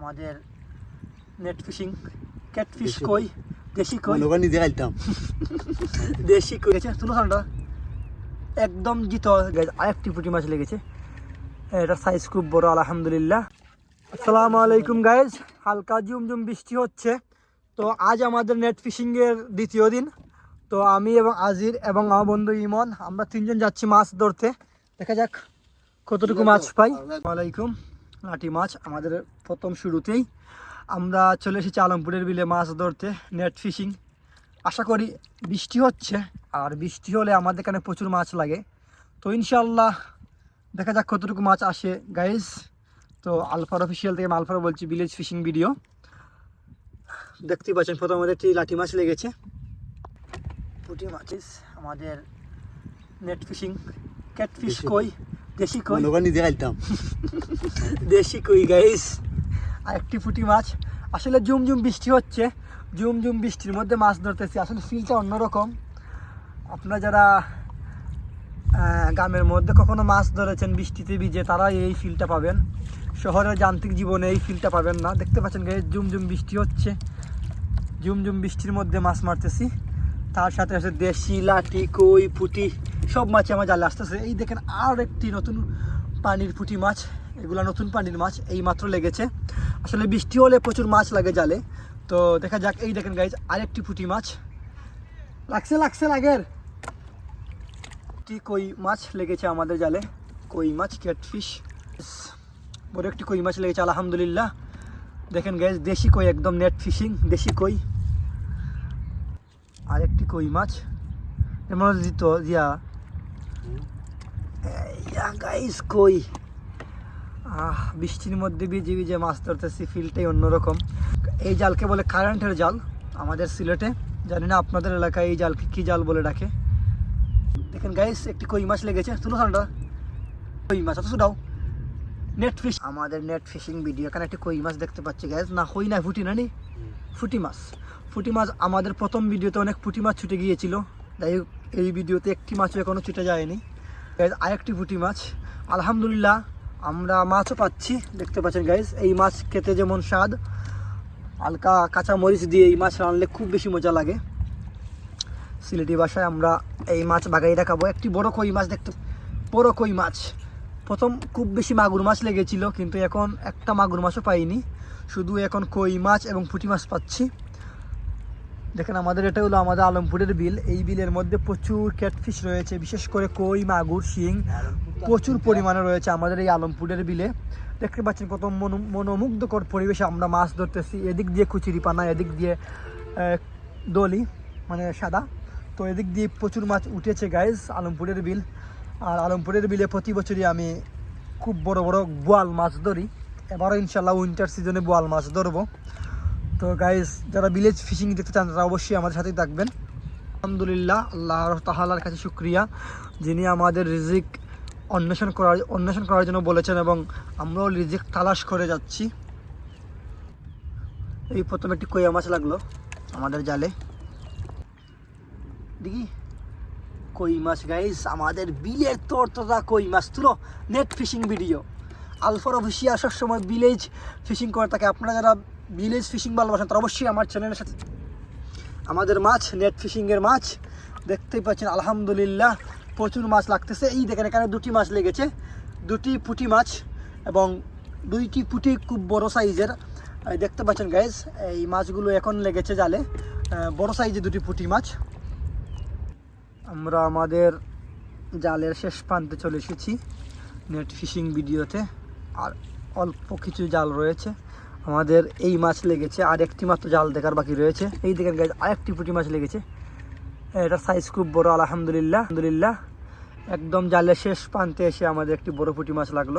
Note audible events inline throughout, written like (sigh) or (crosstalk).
আমাদের net fishing cat fish কই? দেশি কই? করেন নিজে খাইতাম। (laughs) দেশি কই। গেছে? তুলো সালটা একদম জিত। আরেকটি পুঁটি মাছ লেগেছে। এটা সাইজ খুব বড় আলহামদুলিল্লাহ। আসসালামু আলাইকুম গাইজ হালকা জুম জুম বৃষ্টি হচ্ছে। তো আজ আমাদের নেট ফিশিংয়ের দ্বিতীয় দিন। তো আমি এবং আজির এবং আমার বন্ধু ইমন আমরা তিনজন যাচ্ছি মাছ ধরতে। দেখা যাক কতটুকু মাছ পাই। আলাইকুম। লাঠি মাছ আমাদের প্রথম শুরুতেই। আমরা চলে এসেছি আলমপুরের বিলে মাছ ধরতে নেট ফিশিং। আশা করি বৃষ্টি হচ্ছে আর বৃষ্টি হলে আমাদের এখানে প্রচুর মাছ লাগে। তো ইনশাল্লাহ দেখা যাক কতটুকু মাছ আসে। গাইজ তো আলফার অফিসিয়াল থেকে আমি আলফার বলছি ভিলেজ ফিশিং ভিডিও দেখতেই পাচ্ছেন প্রথম একটি লাঠি মাছ লেগেছে। পুঁটি মাছ আমাদের নেট ফিশিং ক্যাট ফিশ কই? দেশি কই? করেন নিজে খাইতাম দেশি কই গাইস আর একটি পুঁটি মাছ। আসলে জুম জুম বৃষ্টি হচ্ছে। জুম জুম বৃষ্টির মধ্যে মাছ ধরতেছি। আসলে ফিলটা অন্যরকম। আপনারা যারা গ্রামের মধ্যে কখনো মাছ ধরেছেন বৃষ্টিতে ভিজে তারা এই ফিলটা পাবেন। শহরের যান্ত্রিক জীবনে এই ফিলটা পাবেন না। দেখতে পাচ্ছেন গাইস জুম জুম বৃষ্টি হচ্ছে। জুম জুম বৃষ্টির মধ্যে মাছ মারতেছি। তার সাথে আছে দেশি লাঠি কই পুঁটি। সব মাছ আমার জালে আসতেছে। এই দেখেন আর একটি নতুন পানির পুঁটি মাছ, এগুলো নতুন পানির মাছ, এই মাত্র লেগেছে। আসলে বৃষ্টি হলে প্রচুর মাছ লাগে জালে। তো দেখা যাক, এই দেখেন গাইজ আরেকটি পুঁটি মাছ। লাগছে লাগছে, লাগের। একটি কই মাছ লেগেছে আমাদের জালে। কই মাছ, ক্যাটফিশ। বড় একটি কই মাছ লেগেছে, আলহামদুলিল্লাহ। দেখেন গাইজ দেশি কই, একদম নেট ফিশিং দেশি কই। আরেকটি কই মাছ। এমন দিত জিয়া গাইস কই? আহ বৃষ্টির মধ্যে ভিজে ভিজে মাছ ধরতেছি ফিলটাই অন্যরকম। এই জালকে বলে কারেন্টের জাল আমাদের সিলেটে। জানি না আপনাদের এলাকায় এই জালকে কী জাল বলে ডাকে। দেখেন গাইস একটি কই মাছ লেগেছে তুলো সালটা কই মাছ অত শুধাও নেট ফিশ আমাদের নেট ফিশিং ভিডিও এখানে একটি কই মাছ দেখতে পাচ্ছি গাইস না কই না ফুটি না নি? ফুটি মাছ। ফুটি মাছ আমাদের প্রথম ভিডিওতে অনেক ফুটি মাছ ছুটে গিয়েছিল। যাই হোক এই ভিডিওতে একটি মাছও এখনও ছুটে যায়নি। আরেকটি পুঁটি মাছ। আলহামদুলিল্লাহ, আমরা মাছও পাচ্ছি। দেখতে পাচ্ছেন গাইজ এই মাছ খেতে যেমন স্বাদ, হালকা কাঁচা মরিচ দিয়ে এই মাছ রানলে খুব বেশি মজা লাগে। সিলেটি বাসায় আমরা এই মাছ বাগাই খাব একটি বড় কই মাছ দেখতে, বড় কই মাছ। প্রথম খুব বেশি মাগুর মাছ লেগেছিল, কিন্তু এখন একটা মাগুর মাছও পাইনি। শুধু এখন কই মাছ এবং পুঁটি মাছ পাচ্ছি। দেখেন, আমাদের এটা হলো আমাদের আলমপুরের বিল। এই বিলের মধ্যে প্রচুর ক্যাটফিশ রয়েছে, বিশেষ করে কই, মাগুর, শিং। প্রচুর পরিমাণে রয়েছে আমাদের এই আলমপুরের বিলে। দেখতে পাচ্ছেন কত মনো, মনোমুগ্ধকর পরিবেশে আমরা মাছ ধরতেছি। এদিক দিয়ে কুচিরি পানা, এদিক দিয়ে দলি মানে সাদা। তো এদিক দিয়ে প্রচুর মাছ উঠেছে গাইজ আলমপুরের বিল। আর আলমপুরের বিলে প্রতি বছরই আমি খুব বড় বড় বোয়াল মাছ ধরি। এবারও ইনশাল্লাহ উইন্টার সিজনে বোয়াল মাছ ধরবো। তো গাইজ যারা ভিলেজ ফিশিং দেখতে চান, তারা অবশ্যই আমাদের সাথেই থাকবেন। আলহামদুলিল্লাহ, আল্লাহ তাহালার কাছে শুক্রিয়া, যিনি আমাদের রিজিক অন্বেষণ করার অন্বেষণ করার জন্য বলেছেন এবং আমরাও রিজিক তালাশ করে যাচ্ছি। এই প্রথম একটি কইয়া মাছ লাগল আমাদের জালে। দেখি, কই মাছ গাইস আমাদের বিলের তোর তোরা কই মাছ? তুলো নেট ফিশিং ভিডিও আলফার অফিসিয়াল সবসময় ভিলেজ ফিশিং করে থাকে। আপনারা যারা ভিলেজ ফিশিং ভালোবাসেন তারা অবশ্যই আমার চ্যানেলের সাথে আমাদের মাছ নেট ফিশিংয়ের মাছ, দেখতেই পাচ্ছেন, আলহামদুলিল্লাহ, প্রচুর মাছ লাগতেছে। এই দেখেন, এখানে দুটি মাছ লেগেছে, দুটি পুঁটি মাছ এবং দুইটি পুঁটি খুব বড় সাইজের দেখতে পাচ্ছেন গাইজ এই মাছগুলো এখন লেগেছে জালে। বড় সাইজের দুটি পুঁটি মাছ। আমরা আমাদের জালের শেষ প্রান্তে চলে এসেছি নেট ফিশিং ভিডিওতে আর অল্প কিছু জাল রয়েছে। আমাদের এই মাছ লেগেছে, আর একটি মাত্র জাল দেখার বাকি রয়েছে। এই দেখেন গাছ আরেকটি পুঁটি মাছ লেগেছে। এটার সাইজ খুব বড়, আলহামদুলিল্লাহ আলহামদুলিল্লাহ। একদম জালের শেষ প্রান্তে এসে আমাদের একটি বড় পুঁটি মাছ লাগল।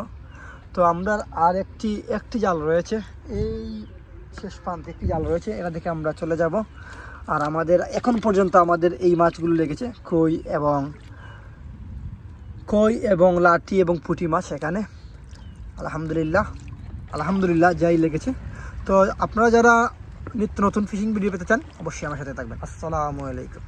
তো আমরা আর একটি একটি জাল রয়েছে। এই শেষ প্রান্তে একটি জাল রয়েছে, এটা দেখে আমরা চলে যাব। আর আমাদের এখন পর্যন্ত আমাদের এই মাছগুলো লেগেছে কই এবং কই এবং লাঠি এবং পুঁটি মাছ এখানে। আলহামদুলিল্লাহ। আলহামদুলিল্লাহ, যাই লেগেছে। তো আপনারা যারা নিত্য নতুন ফিশিং ভিডিও পেতে চান, অবশ্যই আমার সাথে থাকবেন। আসসালামু আলাইকুম।